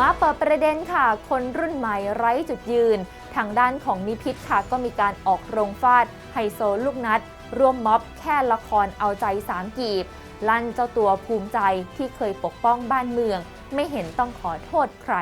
มาเปิดประเด็นค่ะ คนรุ่นใหม่ไร้จุดยืน ทางด้านของนิพิษค่ะ ก็มีการออกโรงฟาดไฮโซลูกนัด ร่วมม็อบแค่ละครเอาใจสามกีบ ลั่นเจ้าตัวภูมิใจที่เคยปกป้องบ้านเมือง ไม่เห็นต้องขอโทษใคร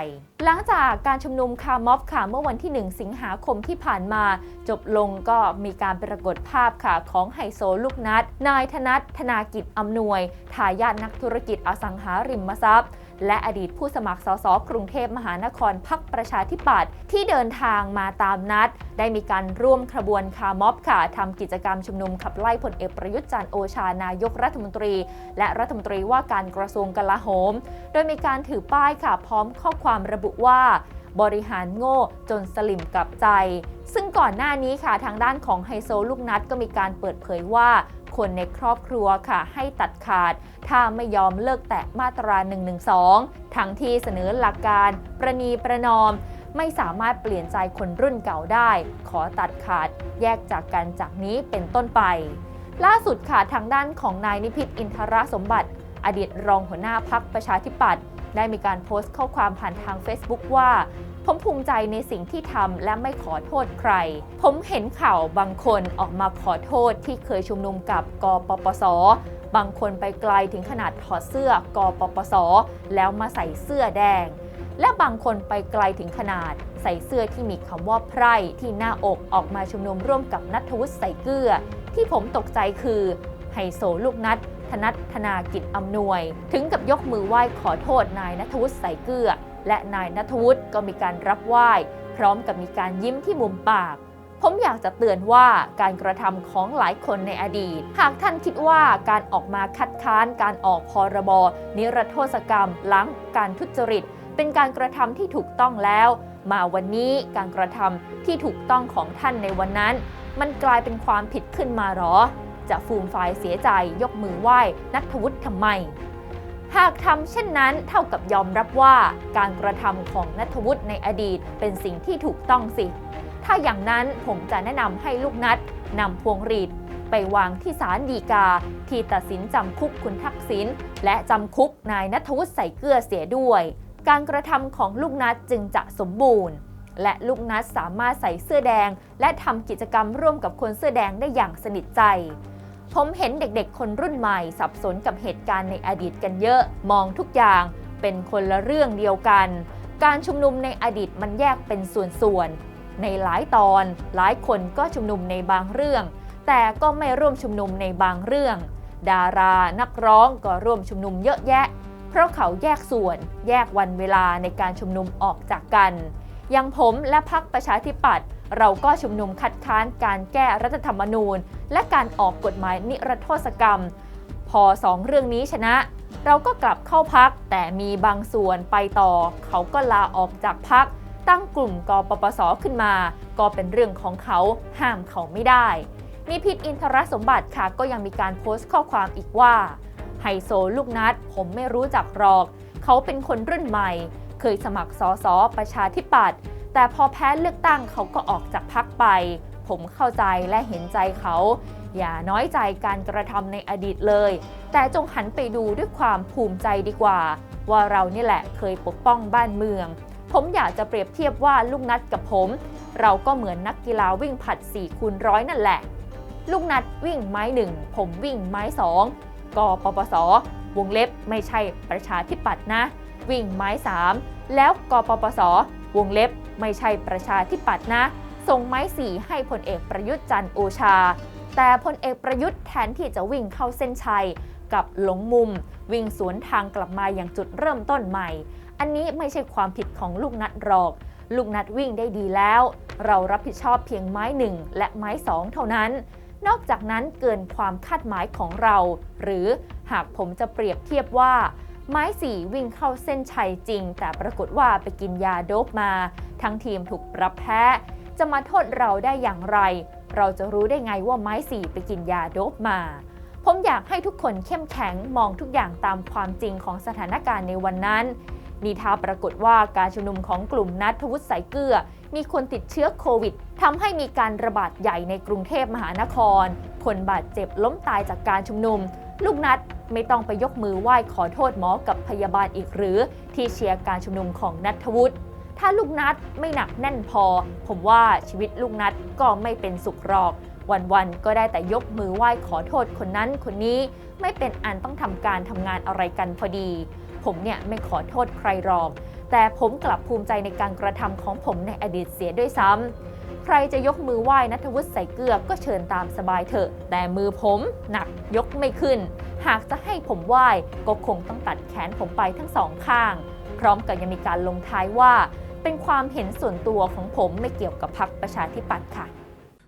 หลังจากการชุมนุมคาม็อบค่ะเมื่อวันที่ 1 สิงหาคมที่ผ่านมา จบลงก็มีการปรากฏภาพค่ะของไฮโซลูกนัด นายธนัทธนากิจอำนวยทายาทนักธุรกิจอสังหาริมทรัพย์ และอดีตผู้สมัครสสกรุงเทพมหานครพักประชาธิปัตย์ที่เดินทางมาตามนัด ได้มีการร่วมขบวนคาร์ม็อบค่ะทำกิจกรรมชุมนุมขับไล่พลเอกประยุทธ์จันทร์โอชานายกรัฐมนตรี และรัฐมนตรีว่าการกระทรวงกลาโหม โดยมีการถือป้ายค่ะพร้อมข้อความระบุว่าบริหารโง่จนสลิมกับใจ ซึ่งก่อนหน้านี้ค่ะทางด้านของไฮโซลูกนัดก็มีการเปิดเผยว่า คนในครอบครัวค่ะ ให้ตัดขาด ถ้าไม่ยอมเลิกแตะมาตรา 112 ทั้งที่เสนอหลักการประนีประนอม ไม่สามารถเปลี่ยนใจคนรุ่นเก่าได้ ขอตัดขาดแยกจากกันจากนี้เป็นต้นไป ล่าสุดค่ะทางด้านของนายนิพิษอินทรสมบัติ อดีตรองหัวหน้าพักประชาธิปัตย์ได้มีการโพสต์ข้อความผ่านทาง Facebook ว่า ผมภูมิใจในสิ่งที่ทำและไม่ขอโทษใคร ผมเห็นข่าวบางคนออกมาขอโทษที่เคยชุมนุมกับกปปส บางคนไปไกลถึงขนาดถอดเสื้อกปปส แล้วมาใส่เสื้อแดง และบางคนไปไกลถึงขนาดใส่เสื้อที่มีคำว่าไพร่ที่หน้าอกออกมาชุมนุมร่วมกับนัทวุฒิใส่เกลือ ที่ผมตกใจคือไฮโซลูกนัดธนัทธนากิจอำนวย ถึงกับยกมือไหว้ขอโทษนายนัทวุฒิใส่เกลือ และนายนัทวุฒิก็มีการรับไหว้ พร้อมกับมีการยิ้มที่มุมปาก ผมอยากจะเตือนว่าการกระทำของหลายคนในอดีต หากท่านคิดว่าการออกมาคัดค้านการออกพรบ นิรโทษกรรมล้างการทุจริต เป็นการกระทำที่ถูกต้องแล้ว มาวันนี้การกระทำที่ถูกต้องของท่านในวันนั้น มันกลายเป็นความผิดขึ้นมาหรอ จะฟูมฟายเสียใจยกมือไหว้นัทวุฒิทำไม หากทำเช่นนั้นเท่ากับยอมรับว่าการกระทำของนัทวุฒิในอดีตเป็นสิ่งที่ถูกต้องสิ ถ้าอย่างนั้นผมจะแนะนำให้ลูกนัดนำพวงหรีดไปวางที่ศาลฎีกา ที่ตัดสินจำคุกคุณทักษิณและจำคุกนายนัทวุฒิใส่เกลือเสียด้วย การกระทำของลูกนัดจึงจะสมบูรณ์ และลูกนัดสามารถใส่เสื้อแดง และทำกิจกรรมร่วมกับคนเสื้อแดงได้อย่างสนิทใจ ผมเห็นเด็กๆ คนรุ่นใหม่ สับสนกับเหตุการณ์ในอดีตกันเยอะ มองทุกอย่างเป็นคนละเรื่องเดียวกัน การชุมนุมในอดีตมันแยกเป็นส่วนๆ ในหลายตอน หลายคนก็ชุมนุมในบางเรื่อง แต่ก็ไม่ร่วมชุมนุมในบางเรื่อง ดารา นักร้องก็ร่วมชุมนุมเยอะแยะ เพราะเขาแยกส่วน แยกวันเวลาในการชุมนุมออกจากกัน อย่างผมและพรรคประชาธิปัตย์ เราก็ชุมนุมคัดค้านการแก้รัฐธรรมนูญ และการออกกฎหมายนิรโทษกรรม พอสองเรื่องนี้ชนะ เราก็กลับเข้าพักแต่มีบางส่วนไปต่อ เขาก็ลาออกจากพัก ตั้งกลุ่มกปปสขึ้นมา ก็เป็นเรื่องของเขาห้ามเขาไม่ได้มีพิษอินทรสมบัติค่ะก็ยังมีการโพสต์ข้อความอีกว่าไฮโซลูกนัดผมไม่รู้จักหรอก เขาเป็นคนรุ่นใหม่ เคยสมัครสอสอประชาธิปัตย์ แต่พอแพ้เลือกตั้งเขาก็ออกจากพักไป ผมเข้าใจและเห็นใจเขา อย่าน้อยใจการกระทำในอดีตเลย แต่จงหันไปดูด้วยความภูมิใจดีกว่า ว่าเรานี่แหละเคยปกป้องบ้านเมือง ผมอยากจะเปรียบเทียบว่าลูกนัดกับผม เราก็เหมือนนักกีฬาวิ่งผัด4คูณร้อยนั่นแหละ ลูกนัดวิ่งไม้หนึ่งผมวิ่งไม้สองกปปสวงเล็บไม่ใช่ประชาธิปัตย์นะ วิ่งไม้ 3 แล้วกปปส วงเล็บไม่ใช่ประชาธิปัตย์นะ ส่งไม้4ให้พลเอกประยุทธ์จันโอชา แต่พลเอกประยุทธ์แทนที่จะวิ่งเข้าเส้นชัยกับหลงมุม วิ่งสวนทางกลับมาอย่างจุดเริ่มต้นใหม่ อันนี้ไม่ใช่ความผิดของลูกนัดหรอก ลูกนัดวิ่งได้ดีแล้ว เรารับผิดชอบเพียงไม้หนึ่งและไม้สองเท่านั้น นอกจากนั้นเกินความคาดหมายของเรา หรือหากผมจะเปรียบเทียบว่า ไม้สีวิ่งเข้าเส้นชัยจริง แต่ปรากฏว่าไปกินยาโดบมา ทั้งทีมถูกปรับแพ้ จะมาโทษเราได้อย่างไร เราจะรู้ได้ไงว่าไม้สีไปกินยาโดบมา ผมอยากให้ทุกคนเข้มแข็งมองทุกอย่างตามความจริงของสถานการณ์ในวันนั้นนีทาปรากฏว่าการชุมนุมของกลุ่มนัทวุฒิสายเกลือ มีคนติดเชื้อโควิดทำให้มีการระบาดใหญ่ในกรุงเทพมหานคร คนบาดเจ็บล้มตายจากการชุมนุม ลูกนัด ไม่ต้องไปยกมือไหว้ขอโทษหมอกับพยาบาลอีกหรือ ที่เชียร์การชุมนุมของนัทวุฒิถ้าลูกนัดไม่หนักแน่นพอ ผมว่าชีวิตลูกนัดก็ไม่เป็นสุขหรอก วันๆก็ได้แต่ยกมือไหว้ขอโทษคนนั้นคนนี้ ไม่เป็นอันต้องทำการทำงานอะไรกันพอดี ผมเนี่ยไม่ขอโทษใครหรอก แต่ผมกลับภูมิใจในการกระทำของผมในอดีตเสียด้วยซ้ำ รจะยกมือไหว้นัทวุฒิใส่เกลือก็เชิญตามสบายเถอะ แต่มือผมหนักยกไม่ขึ้น หากจะให้ผมไหว้ก็คงต้องตัดแขนผมไปทั้งสองข้าง พร้อมกับยังมีการลงท้ายว่า เป็นความเห็นส่วนตัวของผมไม่เกี่ยวกับพรรคประชาธิปัตย์ค่ะ